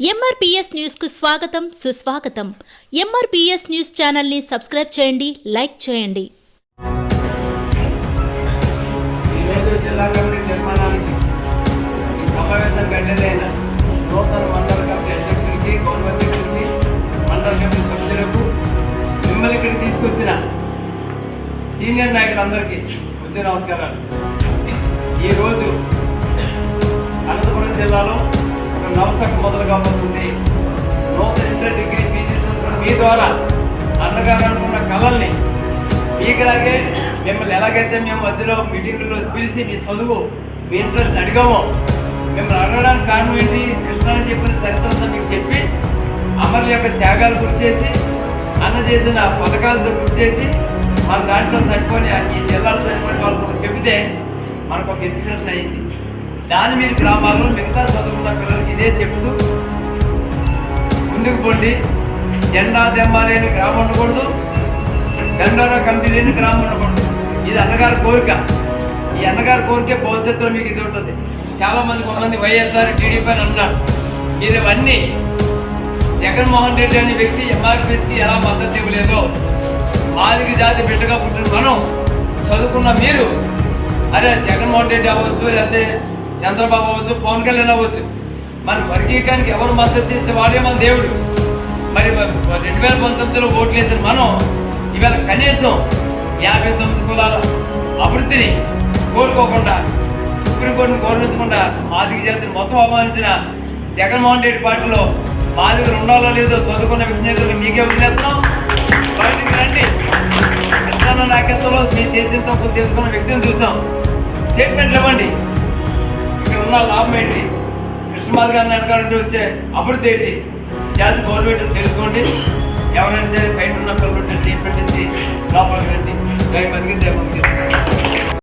ఎంఆర్పిఎస్ న్యూస్కు స్వాగతం సుస్వాగతం. ఎంఆర్పిఎస్ న్యూస్ ఛానల్ని సబ్స్క్రైబ్ చేయండి లైక్ చేయండి. మిమ్మల్ని ఇక్కడ తీసుకొచ్చిన సీనియర్ నాయకులందరికీ వచ్చే నమస్కారాలు. ఈరోజు ఒక మొదలుగా మొదలు కాబోతుంది నూతన ఇంటర్ డిగ్రీ పీజీ చదువుకున్న మీ ద్వారా అన్నగారు అనుకున్న కళల్ని మీకులాగే మిమ్మల్ని ఎలాగైతే మేము మధ్యలో మీటింగ్లో పిలిచి మీ చదువు మీ ఇంట్రెస్ట్ అడిగామో మిమ్మల్ని అడగడానికి కారణం ఏంటి? కృష్ణ చెప్పిన చరిత్రంతో మీకు చెప్పి అమరుల యొక్క త్యాగాలు గుర్తు చేసి అన్న చేసిన పథకాలతో గుర్తు చేసి మన దాంట్లో సరిపోయి ఈ జిల్లాలో సరిపోయిన వాళ్ళతో చెబితే మనకు ఒక ఇన్సిడెన్స్ అయింది. దాని మీద గ్రామాల్లో మిగతా చదువుకున్న పిల్లలకి ఇదే చెప్తూ ముందుకు పోండి. జెండా దెమ్మ లేని గ్రామం ఉండకూడదు. దండోరా కమిటీ లేని గ్రామం ఉండకూడదు. ఇది అన్నగారి కోరిక. ఈ అన్నగారి కోరికే భవిష్యత్తులో మీకు ఇది ఉంటుంది. చాలామంది కొంతమంది వైఎస్ఆర్ టీడీపీ అని అన్నారు మీరు ఇవన్నీ జగన్మోహన్ రెడ్డి అనే వ్యక్తి ఎంఆర్పిఎస్కి ఎలా మద్దతు ఇవ్వలేదో మాదిగ జాతి బిడ్డగా పుట్టిన మనం చదువుకున్న మీరు అరే జగన్మోహన్ రెడ్డి అవ్వచ్చు లేకపోతే చంద్రబాబు అవ్వచ్చు పవన్ కళ్యాణ్ అవ్వచ్చు. మన వర్గీకరణకి ఎవరు మద్దతు ఇస్తే వాడే మన దేవుడు. మరి రెండు వేల పంతొమ్మిదిలో ఓట్లు వేసిన మనం ఇవాళ కనీసం యాభై తొమ్మిది కులాల అభివృద్ధిని కోరుకోకుండా సుప్రీంకోర్టును గౌరవించకుండా ఆర్థిక జాతిని మొత్తం అవమానించిన జగన్మోహన్ రెడ్డి పార్టీలో మాదిగలు ఉండాలో లేదో చదువుకున్న విజ్ఞతలు మీకే వదిలేస్తున్నాం. బయటికి రండి. కృష్ణ నాయకత్వంలో మీ చేతితో తెలుసుకున్న వ్యక్తిని చూసాం. స్టేట్మెంట్లు ఇవ్వండి. ఇక్కడ లాభం ఏంటి? కృష్ణమాధ గారిని వెనకాలంటే వచ్చే అభివృద్ధి ఏంటి? జాతి గవర్నమెంట్ తెలుసుకోండి. ఎవరైనా సరే బయట ఉన్న పిల్లలు ఇచ్చి లోపలికి రండి. బతికిందే మందికి